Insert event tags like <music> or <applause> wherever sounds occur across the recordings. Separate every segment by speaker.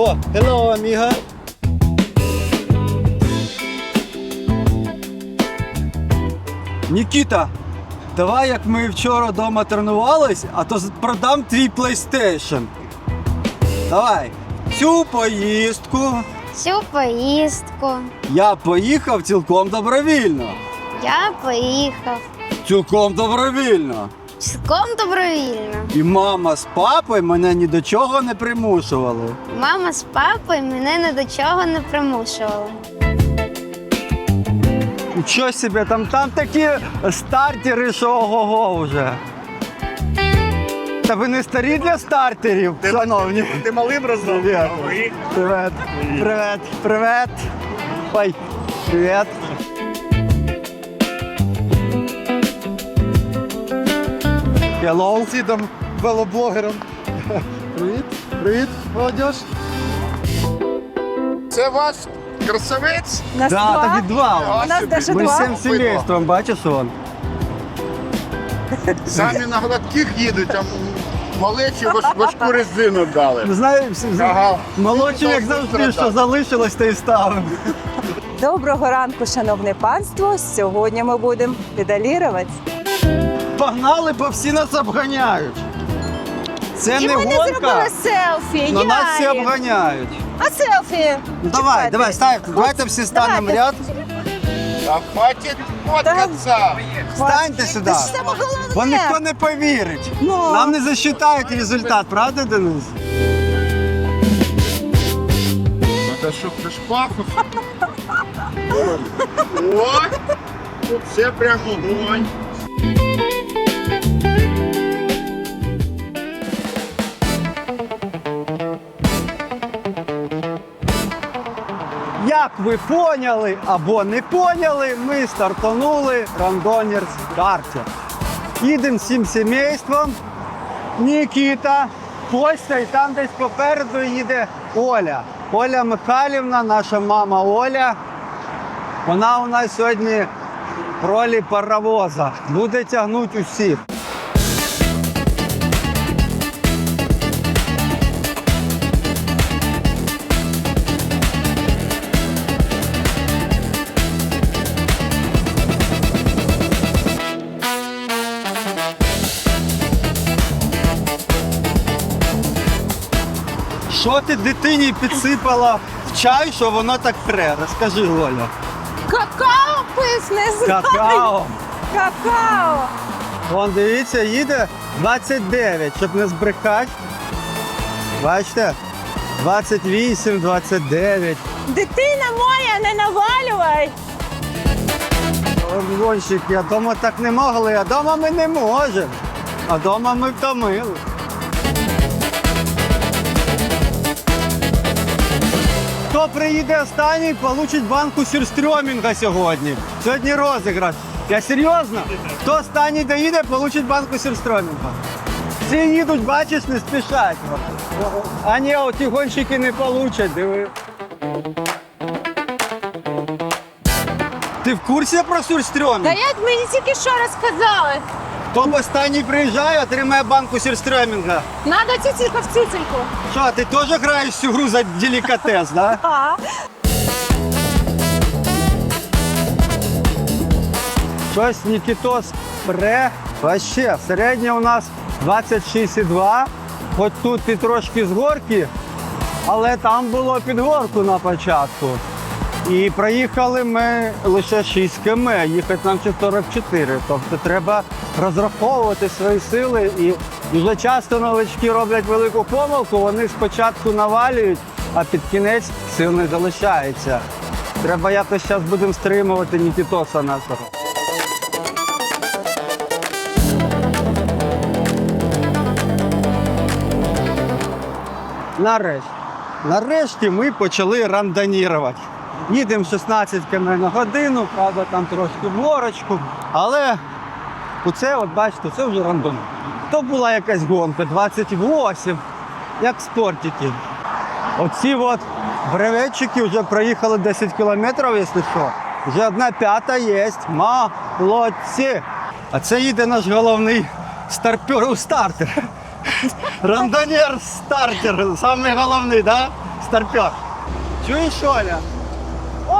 Speaker 1: О, hello, amiga. Нікіта, давай як ми вчора вдома тренувались, а то продам твій PlayStation. Давай. Цю поїздку
Speaker 2: Цю поїздку
Speaker 1: я поїхав цілком добровільно.
Speaker 2: я поїхав.
Speaker 1: Цілком добровільно.
Speaker 2: Цілком добровільно.
Speaker 1: І мама з папою мене ні до чого не примушували.
Speaker 2: Мама з папою мене ні до чого не примушували.
Speaker 1: Нічого собі, там, там такі стартери, що ого-го вже. Та ви не старі для стартерів, шановні.
Speaker 3: Ти малим роздав?
Speaker 1: Привіт. Привет. Привет. Привет. Ой. Привет. Hello.
Speaker 3: Сідом велоблогером.
Speaker 1: Привіт. Привіт, молодіж.
Speaker 3: Це ваш красавець?
Speaker 4: Нас
Speaker 1: Да,
Speaker 4: два.
Speaker 1: так і два.
Speaker 4: У нас даже
Speaker 1: Ми
Speaker 4: два.
Speaker 1: всім сімейством, бачиш он.
Speaker 3: Самі на гладких їдуть, а малечі важ- важку резину дали.
Speaker 1: Знаю, всі-
Speaker 3: Ага.
Speaker 1: молодші, як завжди, що залишилось, то і ставимо.
Speaker 4: Доброго ранку, шановне панство. Сьогодні ми будемо педалірувати.
Speaker 1: Погнали, бо всі нас обганяють. Це
Speaker 4: І
Speaker 1: не
Speaker 4: ми не
Speaker 1: гонка,
Speaker 4: селфі.
Speaker 1: але нас всі
Speaker 4: Ярик.
Speaker 1: обганяють.
Speaker 4: А селфі?
Speaker 1: Ну, давай,
Speaker 4: Чекайте.
Speaker 1: давай, ставте. Давайте всі станемо в
Speaker 4: Давайте.
Speaker 1: ряд.
Speaker 3: Та хватить фоткатися.
Speaker 1: Станьте сюди.
Speaker 4: Це ж саме головне.
Speaker 1: Бо ніхто не повірить.
Speaker 4: Ну.
Speaker 1: Нам не засчитають результат, правда, Денис?
Speaker 3: Та що це ж пафос. О, тут все прямо огонь.
Speaker 1: Як ви поняли або не поняли, ми стартанули рандонер з карті. Їдемо всім сімейством. Нікіта, Костя, і там десь попереду їде Оля. Оля Михайлівна, наша мама Оля. Вона у нас сьогодні в ролі паровоза. Буде тягнути усіх. Що ти дитині підсипала в чай, що воно так пре? Розкажи, Оля.
Speaker 4: Какао писне з
Speaker 1: Какао.
Speaker 4: Какао.
Speaker 1: Вон, дивіться, їде 29, щоб не збрехати. Бачите? 28, 29.
Speaker 4: Дитина моя, не навалювай.
Speaker 1: Гонщики, а дома так не могли, а дома ми не можемо. А дома ми втомили. Хто приїде останній, получить банку сюрстрьомінга сьогодні. Сьогодні розіграш. Я серйозно? Хто останній доїде, получить банку сюрстрьомінга. Всі їдуть, бачиш, не спішать. А ні, оті гонщики не получать, диви. Ти в курсі про сюрстрьомінг?
Speaker 4: Та як мені тільки що розказали?
Speaker 1: Хто останній приїжджає, отримає банку сюрстрьомінга.
Speaker 4: Надо цицелька в цицельку.
Speaker 1: Що, ти теж граєш цю гру за делікатес, да? <laughs>
Speaker 4: А,
Speaker 1: Щось Нікітос пре. Вообще, середнє у нас 26,2. Хоч тут і трошки з горки, але там було під горку на початку. І проїхали ми лише 6 км, їхати нам ще 44. Тобто треба розраховувати свої сили. І дуже часто новички роблять велику помилку, вони спочатку навалюють, а під кінець сил не залишається. Треба якось зараз будемо стримувати Нікітоса нашого. Нарешті. Нарешті ми почали рандонірувати. Їдемо 16 км на годину, правда, там трошки в горочку. Але оце, от бачите, це вже рандон. То була якась гонка, 28, як спортики. Оці от бреветчики вже проїхали 10 кілометрів, якщо що. Вже одна п'ята є. Молодці. А це їде наш головний старпер, стартер. Рандонер стартер, самий головний, да? старпер. Чуєш, Оля?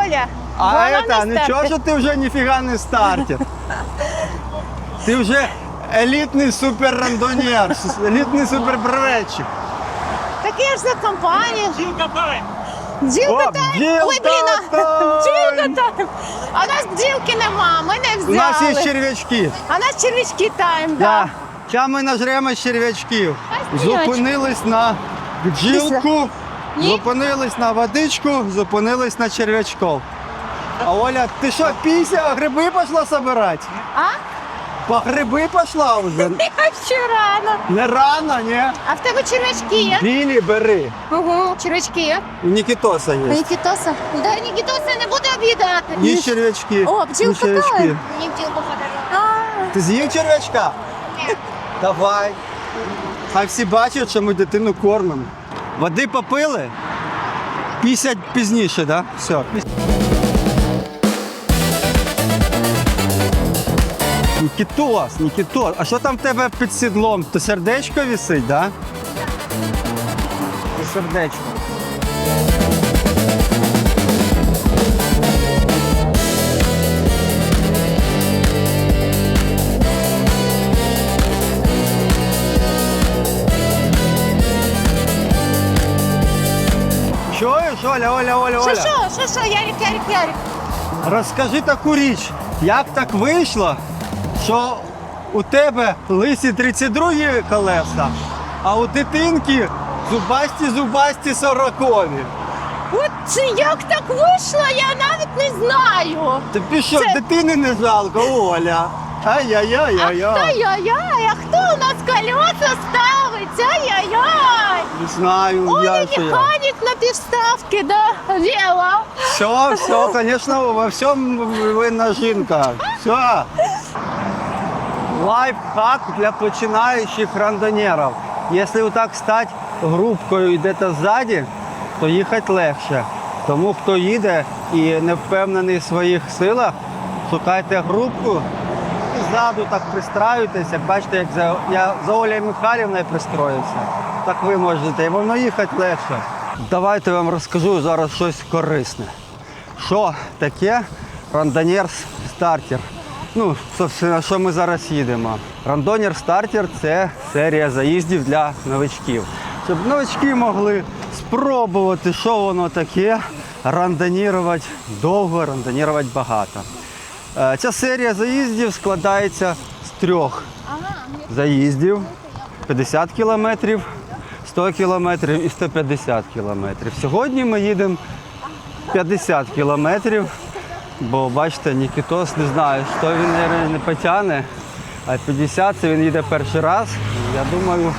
Speaker 4: Оля,
Speaker 1: А
Speaker 4: головне
Speaker 1: это,
Speaker 4: старти.
Speaker 1: нічого, що ти вже ніфіга не стартер. Ти вже елітний суперрандонер, елітний супербреветчик.
Speaker 4: Таке ж за компанія. Бджілка тайм.
Speaker 1: О,
Speaker 4: тайм.
Speaker 1: бджілка
Speaker 4: Ой, блін, а-
Speaker 1: тайм.
Speaker 4: бджілка тайм. А у нас бджілки нема, ми не
Speaker 1: У
Speaker 4: взяли.
Speaker 1: нас є черв'ячки.
Speaker 4: А у нас червячки тайм,
Speaker 1: Да.
Speaker 4: да.
Speaker 1: Ча ми нажремо черв'ячків.
Speaker 4: Ай.
Speaker 1: Зупинились на бджілку? Зупинились на водичку, зупинились на черв'ячков. А Оля, ти що, піся, гриби пішла собирати?
Speaker 4: А?
Speaker 1: По гриби пішла вже. <laughs>
Speaker 4: Я ще рано.
Speaker 1: Не рано, ні?
Speaker 4: А в тебе червячки є?
Speaker 1: Білі бери.
Speaker 4: Угу, червячки є.
Speaker 1: У Нікітоса є.
Speaker 4: Нікітоса? Да, Нікітоса не буде обідати.
Speaker 1: Є черв'ячки.
Speaker 4: О, бджілка
Speaker 1: Є черв'ячки.
Speaker 4: тає.
Speaker 2: Мені бджілку подарували.
Speaker 4: А,
Speaker 1: Ти з'їв черв'ячка? Ні. Давай. Хай всі бачать, що ми дитину кормимо. Води попили? Пісять пізніше, так? Да? Все. Нікітос, Нікітос. А що там в тебе під сідлом? То сердечко висить? Да? Це сердечко. Оля, Оля, Оля,
Speaker 4: що,
Speaker 1: Оля?
Speaker 4: що, що, що, Ярик, Ярик, Ярик.
Speaker 1: Розкажи таку річ, як так вийшло, що у тебе лисі 32 колеса, а у дитинки зубасті зубасті 40
Speaker 4: От це як так вийшло, я навіть не знаю.
Speaker 1: Тобі що,
Speaker 4: Це-
Speaker 1: дитини не жалко, Оля? Ай-яй-яй-яй-яй.
Speaker 4: хто яй-яй, а хто у нас колеса ставить? Ай-яй-яй.
Speaker 1: Не знаю,
Speaker 4: Ой,
Speaker 1: я що я.
Speaker 4: механік на півставки, да, діла.
Speaker 1: Все, все, конечно, во всем винна жінка. Все. Лайфхак для починаючих рандонерів. Якщо отак стати групкою і десь ззаді, то їхати легше. Тому хто їде і не впевнений в своїх силах, шукайте групку і ззаду так пристраюйтесь. Як бачите, як за, я за Олею Михайлівною пристроївся, так ви можете, і воно їхати легше. Давайте вам розкажу зараз щось корисне. Що таке рандонер стартер? Ну, собственно, що ми зараз їдемо. Рандонер стартер це серія заїздів для новичків. Щоб новички могли спробувати, що воно таке, рандонірувати довго, рандонірувати багато. Е, Ця серія заїздів складається з трьох заїздів 50 кілометрів, 100 кілометрів і 150 кілометрів. Сьогодні ми їдемо 50 кілометрів, бо бачите, Нікітос не знаю, що він не потягне, а 50 це він їде перший раз. Я думаю,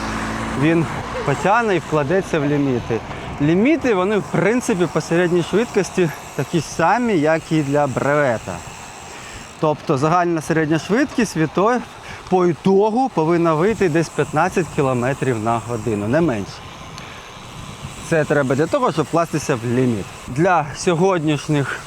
Speaker 1: він потягне і вкладеться в ліміти. Ліміти, вони в принципі по середній швидкості такі самі, як і для бревета. Тобто загальна середня швидкість від той по ітогу повинна вийти десь 15 км на годину, не менше. Це треба для того, щоб вкластися в ліміт. Для сьогоднішніх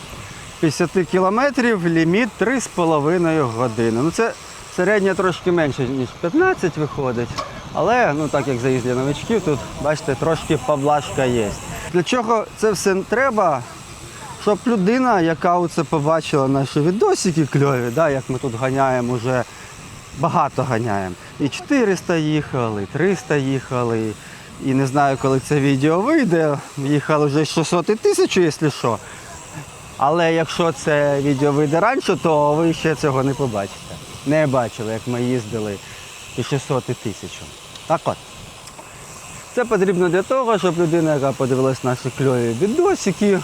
Speaker 1: 50 кілометрів ліміт 3,5 години. Ну це середня трошки менше, ніж 15 виходить. Але ну так як заїзд для новичків, тут бачите, трошки поблажка є. Для чого це все треба? Щоб людина, яка оце побачила наші відосики кльові, да, як ми тут ганяємо вже багато ганяємо. І 400 їхали, і 300 їхали. І не знаю, коли це відео вийде. Їхали вже 600 і 1000, якщо що. Але якщо це відео вийде раніше, то ви ще цього не побачите. Не бачили, як ми їздили і 600 і 1000. Так от. Це потрібно для того, щоб людина, яка подивилась наші кльові відосики,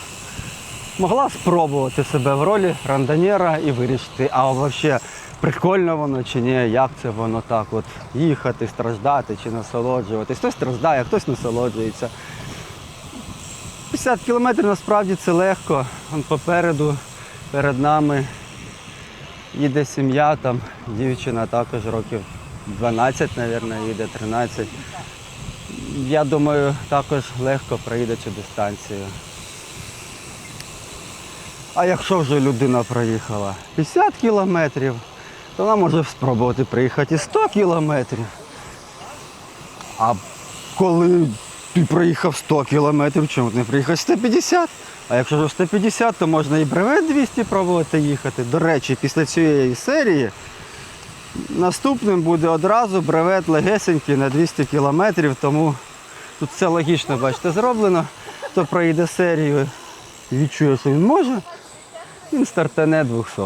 Speaker 1: могла спробувати себе в ролі рандонера і вирішити, а взагалі прикольно воно чи ні, як це воно так от їхати, страждати чи насолоджуватись. Хтось страждає, хтось насолоджується. 50 кілометрів насправді це легко. Вон попереду, перед нами їде сім'я, там дівчина також років 12, мабуть, їде 13. Я думаю, також легко проїде цю дистанцію. А якщо вже людина проїхала 50 кілометрів, то вона може спробувати приїхати і 100 кілометрів. А коли ти проїхав 100 кілометрів, чому не приїхав 150? А якщо ж 150, то можна і бревет 200 пробувати їхати. До речі, після цієї серії наступним буде одразу бревет легесенький на 200 кілометрів, тому тут все логічно, бачите, зроблено. Хто проїде серію відчує, що він може, він стартане 200.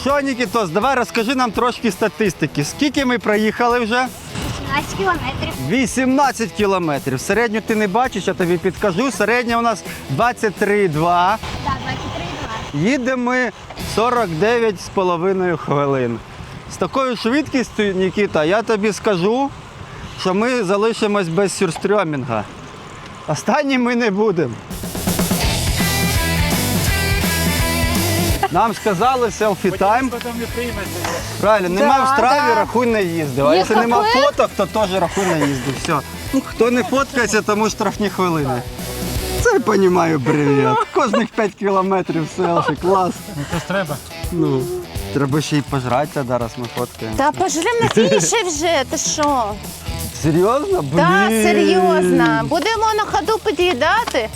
Speaker 1: Що, Нікітос, давай розкажи нам трошки статистики. Скільки ми проїхали вже?
Speaker 2: 15 кілометрів.
Speaker 1: 18 кілометрів. Середню ти не бачиш, я тобі підкажу. Середня у нас 23,2.
Speaker 2: Так, 23,2.
Speaker 1: Їдемо ми 49,5 хвилин. З такою швидкістю, Нікіта, я тобі скажу, що ми залишимось без сюрстрьомінга. Останні ми не будемо. Нам сказали селфі тайм. Правильно, нема
Speaker 4: Да,
Speaker 1: в страві,
Speaker 4: да.
Speaker 1: рахуй не їздив. А
Speaker 4: Є
Speaker 1: якщо нема
Speaker 4: кафе?
Speaker 1: фоток, то теж рахуй не їздив. Все. Хто не фоткається, тому штрафні хвилини. Я розумію, привіт. Кожних 5 кілометрів селфі, клас.
Speaker 3: Це треба.
Speaker 1: Ну, треба ще й пожрати, зараз ми фоткаємо.
Speaker 4: Та пожрем на фініші вже, ти що?
Speaker 1: Серйозно? Блін.
Speaker 4: Так, серйозно. Будемо на ходу під'їдати.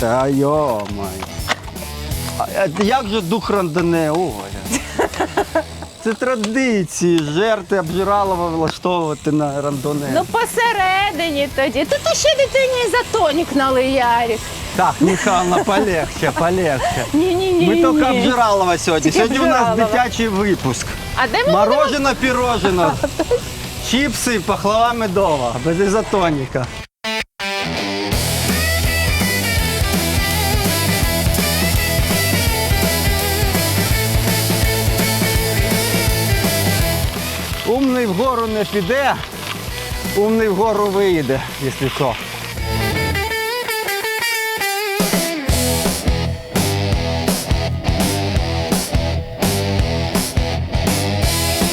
Speaker 1: Та йо-май. А а як же дух рандоне, Оля? Це традиції, жерти обжиралова влаштовувати на рандоне.
Speaker 4: Ну посередині тоді. Тут ще дитині за тонік налий.
Speaker 1: Так, Михайловна, полегче, полегче.
Speaker 4: Ні-ні-ні.
Speaker 1: Ми тільки обжиралова сьогодні.
Speaker 4: Тільки
Speaker 1: Сьогодні у нас дитячий випуск.
Speaker 4: А де ми
Speaker 1: Морожено пірожено. Чіпси, пахлава медова, без ізотоніка. Умний вгору не піде, умний вгору виїде, якщо що.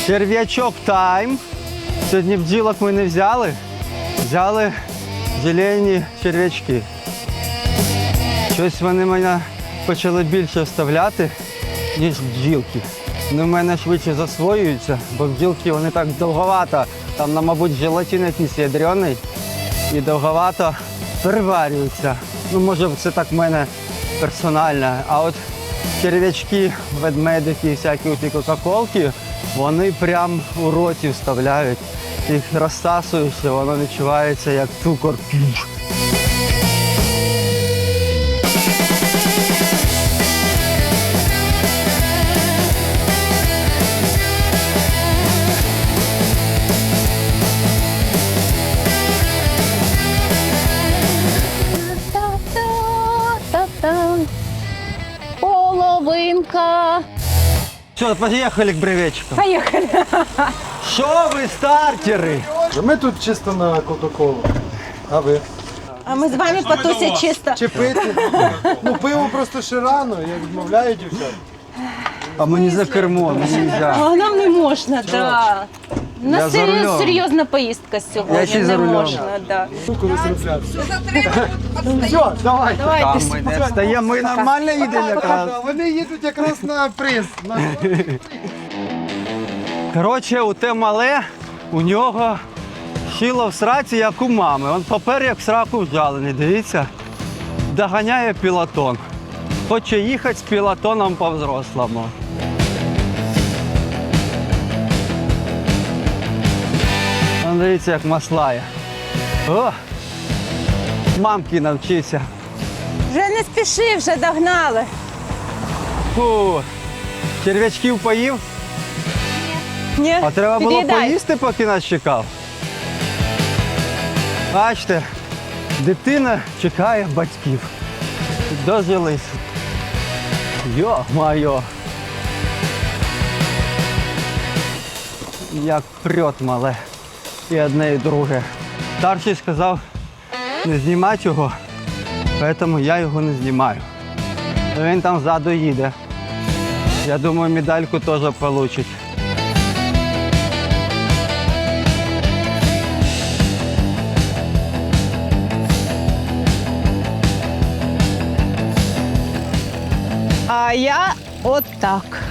Speaker 1: Черв'ячок тайм. Сьогодні бджілок ми не взяли. Взяли зелені черв'ячки. Щось вони мене почали більше вставляти, ніж бджілки. Вони в мене швидше засвоюються, бо бджілки вони так довговато. Там, на, мабуть, желатин якийсь ядрений і довговато переварюються. Ну, може, це так в мене персонально. А от черв'ячки, ведмедики, всякі ті кока-колки, вони прям у роті вставляють. Їх розсасуєш, і воно відчувається як цукор. Все, поїхали к бревечкам.
Speaker 4: Поїхали.
Speaker 1: Що ви, стартери?
Speaker 5: Ми тут чисто на Кока-Колу. А ви?
Speaker 4: А ми з вами потусять чисто.
Speaker 5: Чи пити? Ну пиво просто ще рано, я відмовляю дівчат.
Speaker 1: А мені за кермо, мені не.
Speaker 4: А нам не можна, так. У нас серйоз- серйозна поїздка
Speaker 1: Я
Speaker 4: сьогодні.
Speaker 1: ще за
Speaker 4: Не
Speaker 1: рулем.
Speaker 4: можна, да.
Speaker 5: Все, <laughs> давай.
Speaker 1: Там ми не встаємо, ми нормально їдемо якраз.
Speaker 5: Вони їдуть якраз на приз. На... <laughs>
Speaker 1: Коротше, у те мале, у нього шило в сраці, як у мами. Он папер як в сраку вжалений, дивіться. Доганяє пілотон. Хоче їхати з пілотоном по-взрослому. Он дивіться, як маслає. О! Мамки навчився.
Speaker 4: Вже не спіши, вже догнали.
Speaker 1: Фу. Черв'ячків поїв,
Speaker 4: Ні?
Speaker 1: а треба було
Speaker 4: Під'їдай.
Speaker 1: поїсти, поки нас чекав. Бачите, дитина чекає батьків. Дожились. Йо-майо. Як прет мале. І одне, і друге. Старший сказав не знімати його, тому я його не знімаю. Він там ззаду їде. Я думаю, медальку теж получить.
Speaker 4: А я отак.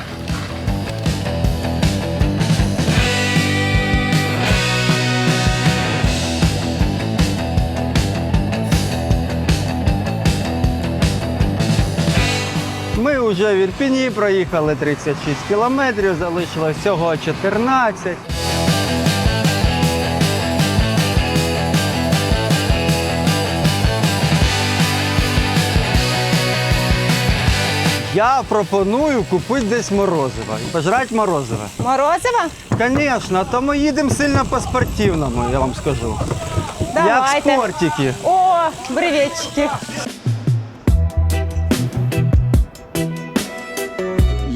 Speaker 1: Ми вже в Ірпіні проїхали 36 кілометрів, залишилось всього 14. Я пропоную купити десь морозиво. Пожрати морозиво.
Speaker 4: Морозиво?
Speaker 1: Звісно, то ми їдемо сильно по-спортивному, я вам скажу. Як спортики.
Speaker 4: О, бреветчики.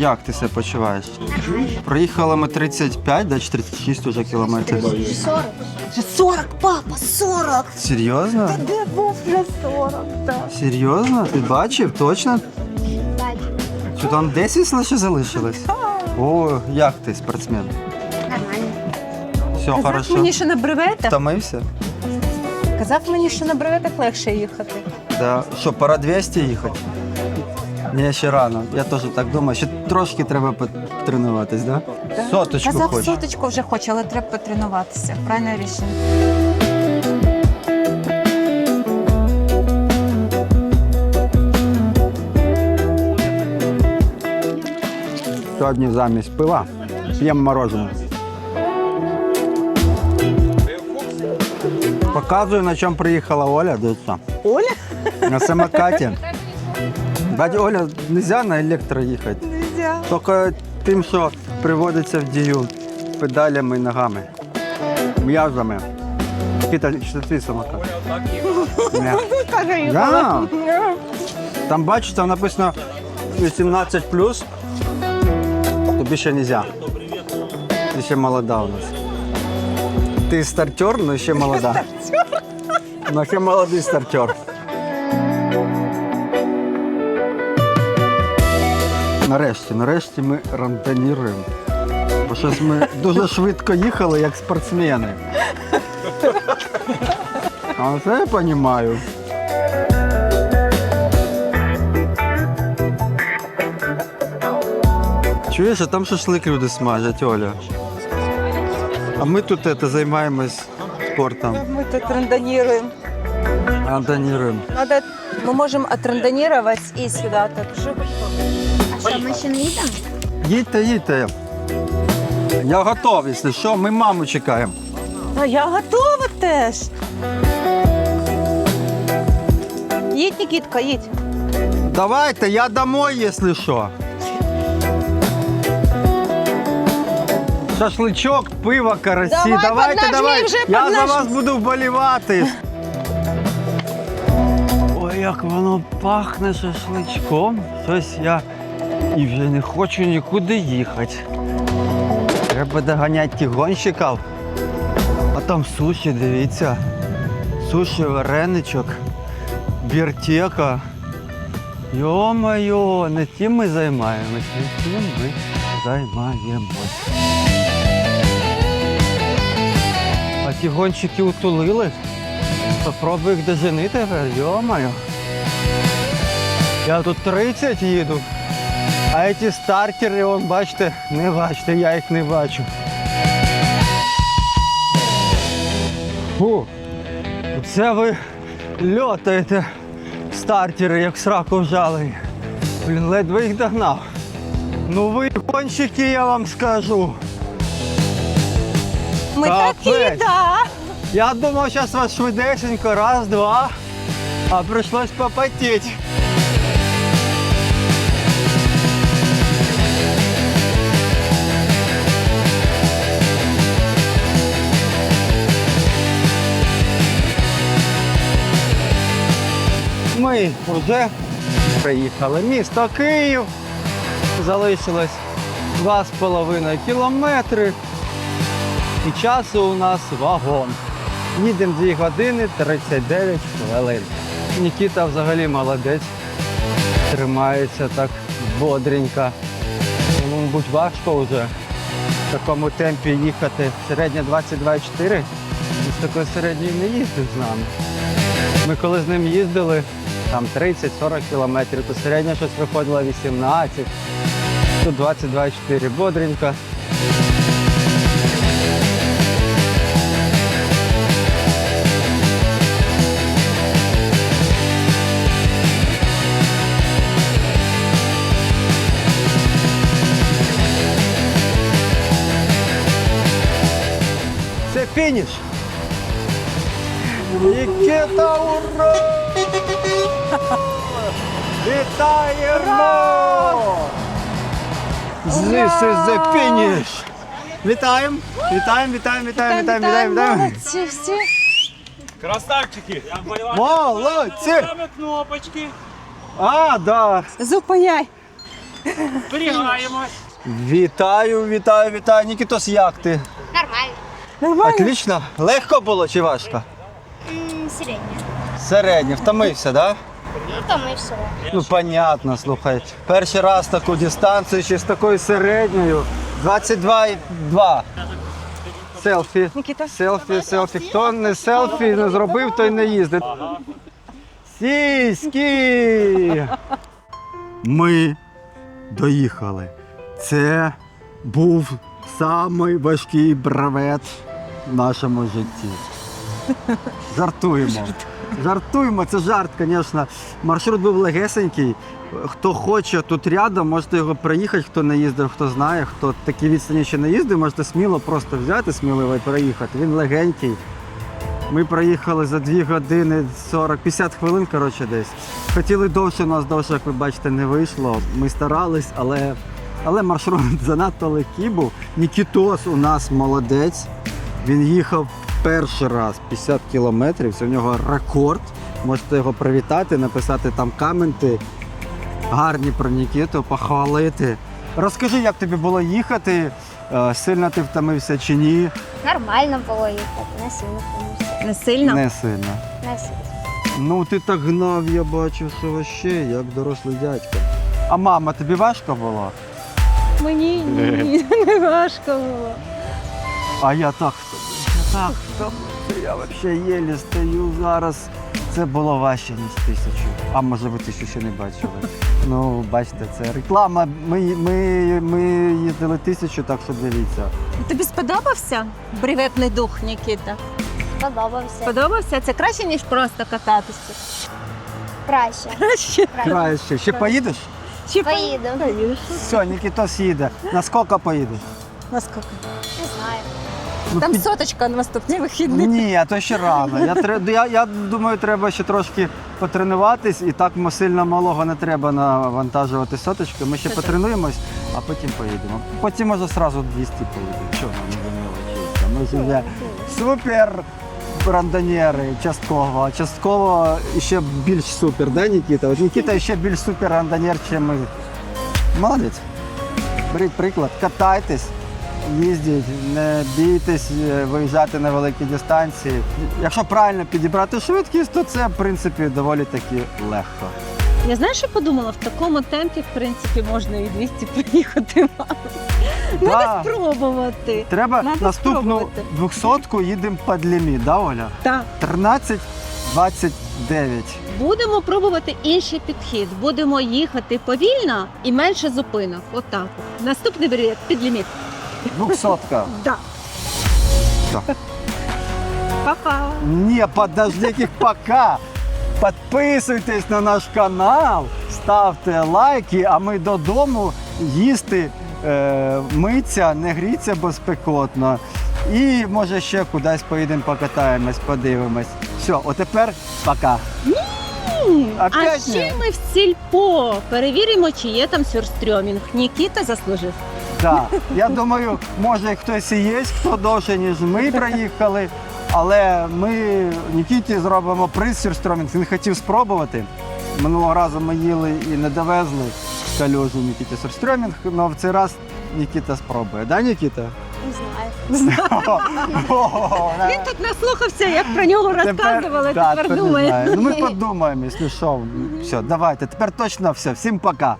Speaker 1: Як ти себе почуваєш? Проїхали ми 35, да, чи 36 уже кілометрів.
Speaker 2: 40.
Speaker 4: Вже 40, папа, 40.
Speaker 1: Серйозно?
Speaker 4: Де був вже 40? Так.
Speaker 1: Серйозно? Ти бачив? Точно?
Speaker 2: Бачу.
Speaker 1: Що там 10 лише залишилось? О, як ти спортсмен?
Speaker 2: Нормально.
Speaker 1: Все
Speaker 4: Казав
Speaker 1: хорошо.
Speaker 4: мені, що на бреветах.
Speaker 1: Втомився?
Speaker 4: Казав мені, що на бреветах легше їхати.
Speaker 1: Да. Що, пора 200 їхати? Ні, ще рано. Я теж так думаю. Ще трошки треба потренуватись, да? Соточку
Speaker 4: Казав,
Speaker 1: хочеш.
Speaker 4: соточку вже хоче, але треба потренуватися. Правильне рішення.
Speaker 1: Сьогодні замість пива п'ємо мороженое. Показую, на чому приїхала Оля. Дивіться.
Speaker 4: Оля?
Speaker 1: На самокаті. <laughs> Бать, Оля, не можна на електро їхати.
Speaker 4: Нельзя.
Speaker 1: Тільки тим, що приводиться в дію педалями і ногами. М'язами. Кіта, що твій самокат? Ні.
Speaker 4: Каже, <laughs>
Speaker 1: Да. Там бачиш, там написано 18 тобі ще не можна. Ти ще молода у нас. Ти стартер, але ще молода. Ну, ще молодий стартер. Нарешті, нарешті ми рандоніруємо. Бо щось ми дуже швидко їхали, як спортсмени. А це я розумію. Чуєш, а там шашлик люди смажать, Оля. А ми тут это, займаємось спортом.
Speaker 4: Ми тут рандоніруємо.
Speaker 1: Рандоніруємо.
Speaker 4: Надо, ми можемо отрандонірувати і сюди так.
Speaker 2: Що, ми ще не їдемо?
Speaker 1: Їдьте, їдьте. Я готовий, якщо що, ми маму чекаємо.
Speaker 4: А я готова теж. Їдь, Нікітка, їдь.
Speaker 1: Давайте, я домой, якщо що. Шашличок, пиво, карасі.
Speaker 4: Давай,
Speaker 1: давайте,
Speaker 4: поднажми
Speaker 1: давай.
Speaker 4: вже,
Speaker 1: я за
Speaker 4: поднажми.
Speaker 1: вас буду вболівати. Ой, як воно пахне шашличком. Щось я і вже не хочу нікуди їхати. Треба доганяти тігонщиків. А там суші, дивіться. Суші, вареничок, біртека. Йо-моє, не тим ми займаємось, не тим ми займаємось. А ті гонщики утулили. Попробуй їх дожени тепер, йо-моє. Я тут 30 їду, а ці стартери, вон, бачите, не бачите, я їх не бачу. Фу, це ви льотаєте стартери, як сраку вжали. Блін, ледве їх догнав. Ну ви гонщики, я вам скажу.
Speaker 4: Ми такі, да.
Speaker 1: Я думав, зараз вас швидесенько, раз, два, а прийшлось попотеть. Ми вже приїхали. Місто Київ. Залишилось 2,5 кілометри. І часу у нас вагон. Їдемо 2 години 39 хвилин. Нікіта взагалі молодець. Тримається так бодренько. Йому, мабуть, важко вже в такому темпі їхати. Середня 22,4. Він з такою середньою не їздив з нами. Ми коли з ним їздили, там 30-40 кілометрів, то середня щось виходило 18, тут 20-24, бодренько. Це фініш. Нікіта, ура! Вітаємо! This is the finish! Вітаємо! Вітаємо, вітаємо, вітаємо, вітаємо, вітаємо, вітаємо!
Speaker 4: Молодці всі.
Speaker 6: Красавчики!
Speaker 1: Молодці!
Speaker 6: Кнопочки.
Speaker 1: А, да.
Speaker 4: Зупиняй.
Speaker 6: Зберігаємось.
Speaker 1: Вітаю, вітаю, вітаю. Нікітос, як ти?
Speaker 2: Нормально.
Speaker 4: Нормально?
Speaker 1: Отлично. Легко було чи важко?
Speaker 2: М, Середня.
Speaker 1: Середньо. Втомився, так? Да?
Speaker 2: Ну, то ми все.
Speaker 1: Ну, понятно, слухай. Перший раз таку дистанцію ще з такою середньою. 22,2. Селфі.
Speaker 4: Нікіта.
Speaker 1: Селфі, селфі. Хто не селфі не зробив, той не їздить. Сіськи! Ми доїхали. Це був самий важкий бравет в нашому житті. Жартуємо. Жартуємо, це жарт, звісно. Маршрут був легесенький. Хто хоче тут рядом, можете його проїхати, хто не їздив, хто знає, хто такі відстані ще не їздив, можете сміло просто взяти сміливо і проїхати. Він легенький. Ми проїхали за 2 години 40-50 хвилин, коротше, десь. Хотіли довше, у нас довше, як ви бачите, не вийшло. Ми старались, але, але маршрут <laughs> занадто легкий був. Нікітос у нас молодець. Він їхав перший раз 50 кілометрів. Це в нього рекорд. Можете його привітати, написати там коменти. Гарні про Нікіту, похвалити. Розкажи, як тобі було їхати, Е, сильно ти втомився чи ні?
Speaker 2: Нормально було їхати, не сильно помісти.
Speaker 4: Не сильно?
Speaker 1: Не сильно.
Speaker 2: Не сильно.
Speaker 1: Ну ти так гнав, я бачу, що вообще, як дорослий дядька. А мама, тобі важко було?
Speaker 4: Мені ні, <laughs> не важко було.
Speaker 1: А я так втомився, так втомився. Я взагалі єлі стою зараз. Це було важче, ніж тисячу. А може ви тисячу ще не бачили. Ну, бачите, це реклама. Ми, ми, ми їздили тисячу, так що дивіться.
Speaker 4: Тобі сподобався бреветний дух, Нікіта?
Speaker 2: Сподобався.
Speaker 4: Сподобався? Це краще, ніж просто кататися.
Speaker 2: Краще.
Speaker 4: Краще.
Speaker 1: Краще. Ще поїдеш?
Speaker 4: Чи
Speaker 2: Поїду.
Speaker 1: Все, Нікітос їде. На скільки поїдеш?
Speaker 4: Наскільки?
Speaker 1: Ну,
Speaker 4: Там соточка на наступний вихідний.
Speaker 1: Ні, а то ще рано. Я, тре- я, я думаю, треба ще трошки потренуватись, і так м- сильно малого не треба навантажувати соточки. Ми ще
Speaker 4: Це
Speaker 1: потренуємось, а потім поїдемо. Потім може одразу 200 поїдемо. Чого нам не вчитися? Ми ж вже супер рандонєри частково, а частково ще більш супер, да, Нікіта? От Нікіта ще більш супер рандонєр, ніж ми. Молодець. Беріть приклад, катайтесь, їздіть, не бійтесь е, виїжджати на великі дистанції. Якщо правильно підібрати швидкість, то це в принципі доволі таки легко.
Speaker 7: Я знаєш, що подумала? В такому темпі, в принципі, можна і 200 проїхати.
Speaker 1: Да,
Speaker 7: Спробувати.
Speaker 1: треба
Speaker 7: надо
Speaker 1: наступну
Speaker 7: спробувати.
Speaker 1: двохсотку їдемо під ліміт, да, Оля?
Speaker 7: Так.
Speaker 1: 13 29.
Speaker 7: Будемо пробувати інший підхід. Будемо їхати повільно і менше зупинок. Отак. Наступний варіант під ліміт.
Speaker 1: Двохсотка.
Speaker 7: Да. Па-па.
Speaker 1: Не, подождите пока. Підписуйтесь на наш канал, ставте лайки, а ми додому їсти, е, миться, не гріться, бо спекотно. І може ще кудись поїдемо покатаємось, подивимось. Все, отепер пока.
Speaker 7: А
Speaker 1: Опять
Speaker 7: ще ми в сільпо перевіримо, чи є там сюрстрьомінг. Нікіта заслужив.
Speaker 1: Так. Я думаю, може хтось і є, хто довше, ніж ми проїхали. Але ми Нікіті зробимо приз сюрстромінг. Він хотів спробувати. Минулого разу ми їли і не довезли калюжу Нікіті сюрстромінг, але в цей раз Нікіта спробує. Да, Нікіта?
Speaker 2: Не знаю.
Speaker 7: Він тут наслухався, як про нього розказували.
Speaker 1: да,
Speaker 7: Тепер думає.
Speaker 1: Ну ми подумаємо, якщо що. Все, давайте. Тепер точно все. Всім пока.